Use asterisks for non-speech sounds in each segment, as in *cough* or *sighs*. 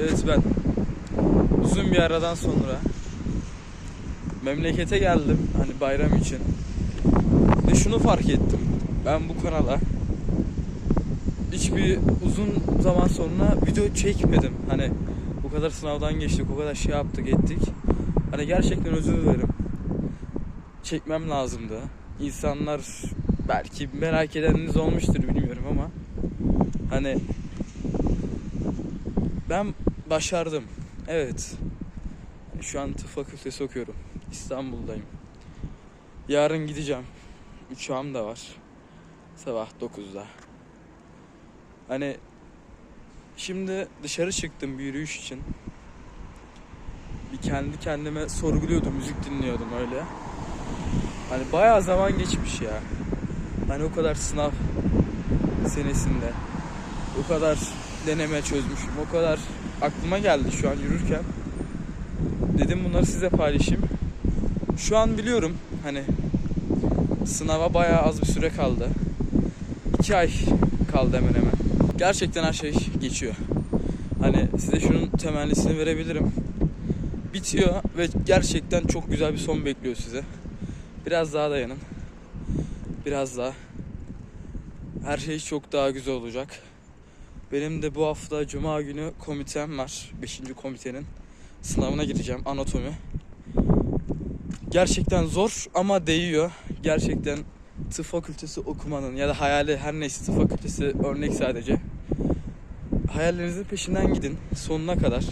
Evet ben uzun bir aradan sonra memlekete geldim hani bayram için. Ve şunu fark ettim. Ben bu kanala hiçbir uzun zaman sonra video çekmedim. Hani bu kadar sınavdan geçtik, o kadar şey yaptık, ettik. Hani gerçekten özür dilerim. Çekmem lazımdı. İnsanlar belki merak edeniniz olmuştur bilmiyorum ama hani ben başardım. Evet. Şu an tıp fakültesi okuyorum. İstanbul'dayım. Yarın gideceğim. Uçağım da var. Sabah 9'da. Hani şimdi dışarı çıktım bir yürüyüş için. Bir kendi kendime sorguluyordum, müzik dinliyordum öyle. Hani bayağı zaman geçmiş ya. Hani o kadar sınav senesinde. O kadar deneme çözmüşüm. O kadar aklıma geldi şu an yürürken. Dedim bunları size paylaşayım. Şu an biliyorum hani sınava bayağı az bir süre kaldı. 2 ay kaldı hemen hemen. Gerçekten her şey geçiyor. Hani size şunun temennisini verebilirim. Bitiyor ve gerçekten çok güzel bir son bekliyor size. Biraz daha dayanın. Biraz daha. Her şey çok daha güzel olacak. Benim de bu hafta Cuma günü komitem var. 5. komitenin sınavına gireceğim. Anatomi. Gerçekten zor ama değiyor. Gerçekten tıp fakültesi okumanın ya da hayali her neyse tıp fakültesi örnek sadece. Hayallerinizin peşinden gidin sonuna kadar.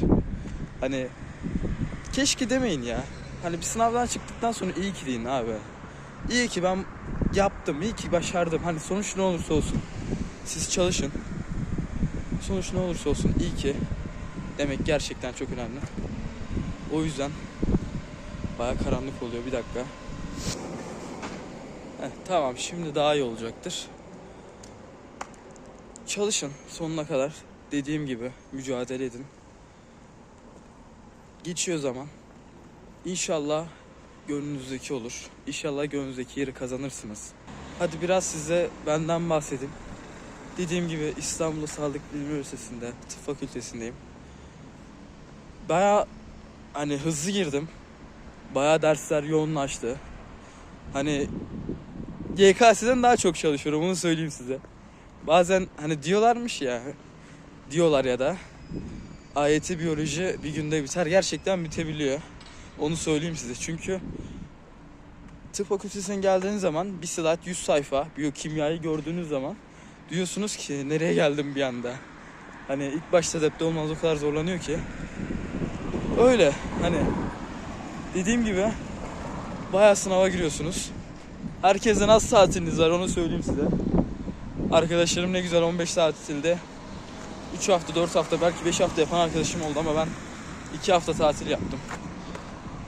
Hani keşke demeyin ya. Hani bir sınavdan çıktıktan sonra iyi ki deyin abi. İyi ki ben yaptım, iyi ki başardım. Hani sonuç ne olursa olsun. Siz çalışın. Sonuç ne olursa olsun iyi ki demek gerçekten çok önemli. O yüzden baya karanlık oluyor bir dakika. Heh, tamam şimdi daha iyi olacaktır. Çalışın sonuna kadar. Dediğim gibi mücadele edin. Geçiyor zaman. İnşallah gönlünüzdeki olur. İnşallah gönlünüzdeki yeri kazanırsınız. Hadi biraz size benden bahsedeyim. Dediğim gibi İstanbul Sağlık Bilim Üniversitesi'nde tıp fakültesindeyim. Baya hani hızlı girdim. Baya dersler yoğunlaştı. Hani YKS'den daha çok çalışıyorum onu söyleyeyim size. Bazen hani diyorlarmış ya diyorlar ya da AYT biyoloji bir günde biter. Gerçekten bitebiliyor. Onu söyleyeyim size. Çünkü tıp fakültesine geldiğiniz zaman bir slide 100 sayfa biyokimyayı gördüğünüz zaman diyorsunuz ki nereye geldim bir anda. Hani ilk başta adapte olmanız o kadar zorlanıyor ki. Öyle hani dediğim gibi bayağı sınava giriyorsunuz. Herkesten az tatiliniz var onu söyleyeyim size. Arkadaşlarım ne güzel 15 tatilde 3 hafta 4 hafta belki 5 hafta yapan arkadaşım oldu ama ben 2 hafta tatil yaptım.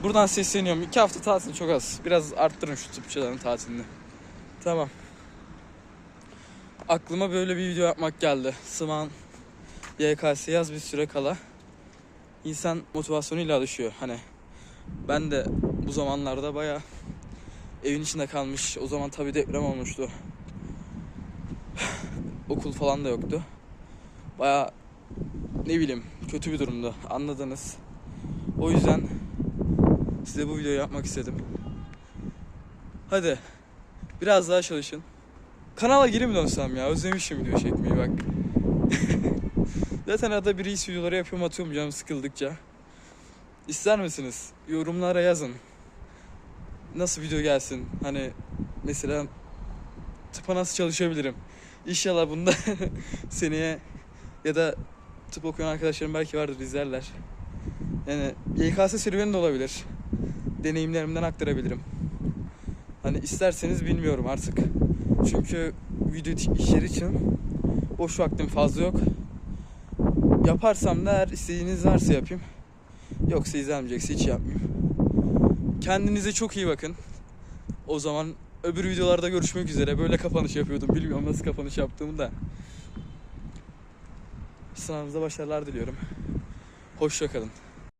Buradan sesleniyorum. 2 hafta tatil çok az. Biraz arttırın şu tıpçıların tatilini. Tamam. Aklıma böyle bir video yapmak geldi. Sıman YKS yaz bir süre kala. İnsan motivasyonuyla alışıyor. Hani ben de bu zamanlarda baya evin içinde kalmış. O zaman tabii deprem olmuştu. *sighs* Okul falan da yoktu. Baya ne bileyim kötü bir durumdu. Anladınız. O yüzden size bu videoyu yapmak istedim. Hadi biraz daha çalışın. Kanala geri mi dönsem ya? Özlemişim video çekmeyi bak. *laughs* Zaten arada bir reis videoları yapıyorum atıyorum canım sıkıldıkça. İster misiniz? Yorumlara yazın. Nasıl video gelsin? Hani mesela tıpa nasıl çalışabilirim? İnşallah bunda *laughs* seneye ya da tıp okuyan arkadaşlarım belki vardır izlerler. Yani YKS serüveni de olabilir. Deneyimlerimden aktarabilirim. Hani isterseniz bilmiyorum artık. Çünkü video işleri için boş vaktim fazla yok. Yaparsam da eğer istediğiniz varsa yapayım. Yoksa izlenmeyecekse hiç yapmayayım. Kendinize çok iyi bakın. O zaman öbür videolarda görüşmek üzere. Böyle kapanış yapıyordum. Bilmiyorum nasıl kapanış yaptığımı da. Sınavınızda başarılar diliyorum. Hoşça kalın.